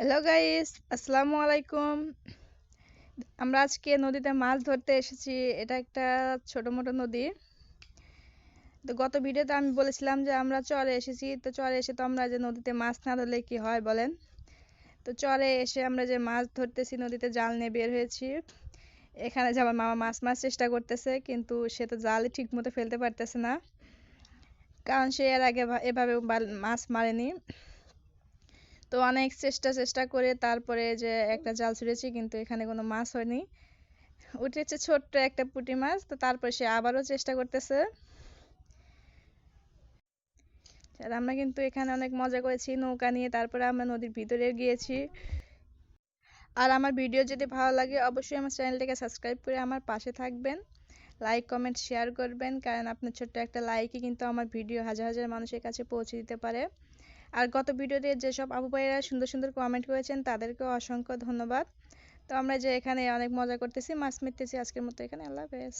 Hello guys আসসালামু আলাইকুম আমরা আজকে নদীতে মাছ ধরতে এসেছি এটা একটা ছোট মোটো নদী। তো গত ভিডিওতে আমি বলেছিলাম যে আমরা চরে এসেছি। তো চরে এসে তো আমরা যে নদীতে মাছ না ধরলে কি হয় বলেন? তো চরে এসে আমরা যে মাছ ধরতেছি, নদীতে জাল নিয়ে বের হয়েছি। এখানে যে আমার মামা মাছ মাছ চেষ্টা করতেছে, কিন্তু সে তো জালই ঠিক মতো ফেলতে পারতেছে না। কারণ সে এর আগে এভাবে মাছ মারেনি। তো অনেক চেষ্টা চেষ্টা করে তারপরে যে একটা জাল ছুঁড়েছি কিন্তু এখানে কোনো মাছ হয়নি। উঠেছে ছোট্ট একটা পুঁটি মাছ, তো তারপরে সে আবারও চেষ্টা করতেছে। আর আমরা কিন্তু এখানে অনেক মজা করেছি নৌকা নিয়ে, তারপরে আমরা নদীর ভিতরে গিয়েছি। আর আমার ভিডিও যদি ভালো লাগে, অবশ্যই আমার চ্যানেলটাকে সাবস্ক্রাইব করে আমার পাশে থাকবেন। লাইক, কমেন্ট, শেয়ার করবেন, কারণ আপনার ছোট্ট একটা লাইকই কিন্তু আমার ভিডিও হাজার হাজার মানুষের কাছে পৌঁছে দিতে পারে। আর গত ভিডিওতে যেসব আবু ভাইয়েরা সুন্দর সুন্দর কমেন্ট করেছেন, তাদেরকেও অসংখ্য ধন্যবাদ। তো আমরা যে এখানে অনেক মজা করতেছি, মাছ মিটতেছি আজকের মতো এখানে, আল্লাহ হাফেজ।